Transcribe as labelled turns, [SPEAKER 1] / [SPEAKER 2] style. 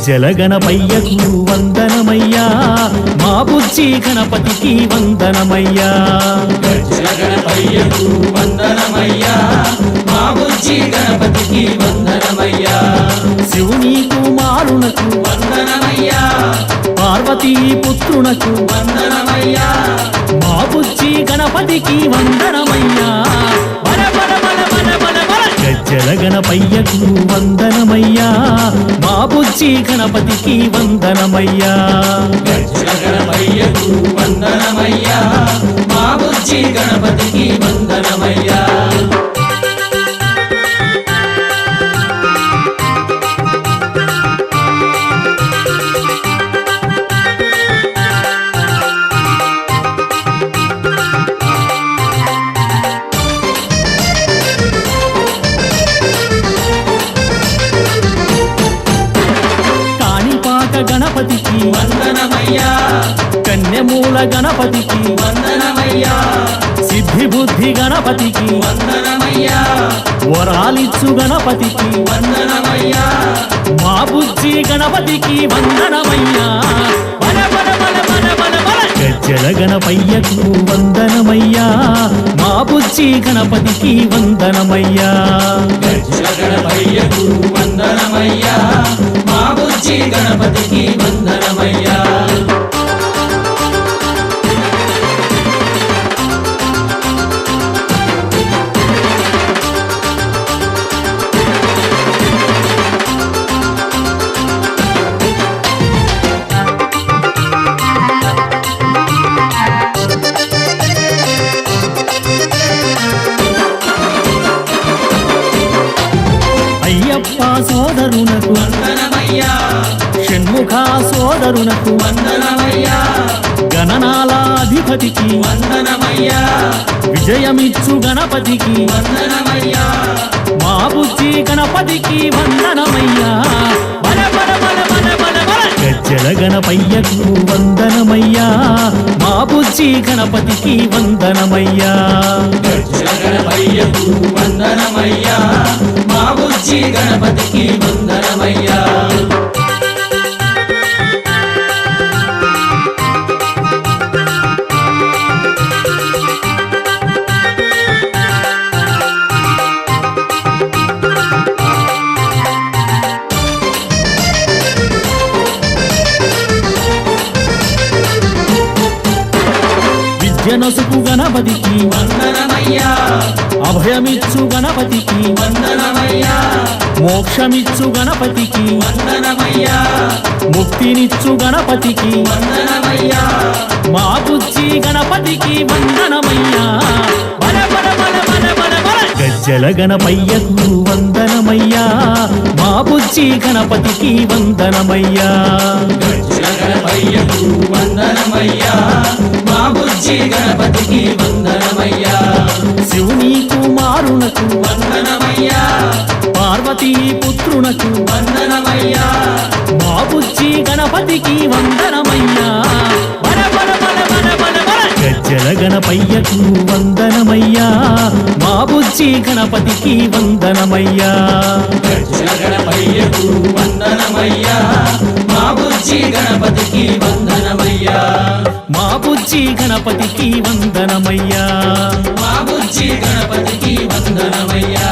[SPEAKER 1] గజ్జల గణపయ్యకు వందనమయ్యా మా బుజ్జి గణపతికి వందనమయ్యా.
[SPEAKER 2] గజ్జల గణపయ్యకు వందనమయ్యా మా బుజ్జి గణపతికి వందనమయ్యా.
[SPEAKER 1] శివుని కుమారునకు
[SPEAKER 2] వందనమయ్యా.
[SPEAKER 1] పార్వతీ పుత్రునకు
[SPEAKER 2] వందనమయ్యా.
[SPEAKER 1] మా బుజ్జి గణపతికి వందనమయ్యా. బల. వందనమయ్యా. మా బుజ్జి గణపతికి వందనమయ్యా.
[SPEAKER 2] గజ్జల వందనమయ్యా. మా బుజ్జి గణపతికి వందనమయ్యా.
[SPEAKER 1] గణపతికి
[SPEAKER 2] వందనమయ్యా.
[SPEAKER 1] సిద్ధి బుద్ధి గణపతికి
[SPEAKER 2] వందనమయ్యా.
[SPEAKER 1] వరాలిచ్చు గణపతికి
[SPEAKER 2] వందనమయ్యా.
[SPEAKER 1] మా బుజ్జి గణపతికి వందనమయ్యా. గజ్జల గణపయ్యకు వందనమయ్యా. మా బుజ్జి గణపతికి వందనమయ్యా.
[SPEAKER 2] గణపయ్యకు వందనమయ్యా. మా బుజ్జి గణపతికి వందనమయ్యా
[SPEAKER 1] షణ్ముఖ సోదరునకు
[SPEAKER 2] వందనమయ్యా.
[SPEAKER 1] గణనాలాధిపతికి
[SPEAKER 2] వందనమయ్యా.
[SPEAKER 1] విజయమిచ్చు గణపతికి
[SPEAKER 2] వందనమయ్యా.
[SPEAKER 1] మా బుజ్జి గణపతికి వందనమయ్యా. గజ్జల గణపయ్యకు వందనమయ్యా. మా బుజ్జి గణపతికి వందనమయ్యా.
[SPEAKER 2] గజ్జల గణపయ్యకు వందనమయ్యా. మా బుజ్జి గణపతికి వందనమయ్యా.
[SPEAKER 1] విద్యనసుకు గణపతికి.
[SPEAKER 2] వందనమయ్యా.
[SPEAKER 1] అభయమిచ్చు గణపతికి.
[SPEAKER 2] వందనమయ్యా.
[SPEAKER 1] మోక్షమిచ్చు గణపతికి.
[SPEAKER 2] వందనమయ్యా.
[SPEAKER 1] ముక్తినిచ్చు గణపతికి.
[SPEAKER 2] వందనమయ్యా.
[SPEAKER 1] మా బుజ్జి గణపతికి. వందనమయ్యా. బల బల బల బల బల బల. గజ్జల గణపయ్యకు వందనమయ్యా. మా బుజ్జి గణపతికి వందనమయ్యా.
[SPEAKER 2] గజ్జల గణపయ్యకు వందనమయ్యా. బుజ్జి గణపతికి వందనమయ్యా.
[SPEAKER 1] శివుని కుమారునకు
[SPEAKER 2] వందనమయ్యా.
[SPEAKER 1] పార్వతీ పుత్రునకు
[SPEAKER 2] వందనమయ్యా.
[SPEAKER 1] మా బుజ్జి గణపతికి వందనమయ్యా. గజ్జల గణపయ్యకు వందనమయ్యా. మా బుజ్జి గణపతికి వందనమయ్యా.
[SPEAKER 2] గజ్జల గణపయ్యకు వందనమయ్యా. మా బుజ్జి గణపతికి
[SPEAKER 1] మా బుజ్జి గణపతికి వందనమయ్యా.
[SPEAKER 2] మా బుజ్జి గణపతికి వందనమయ్యా.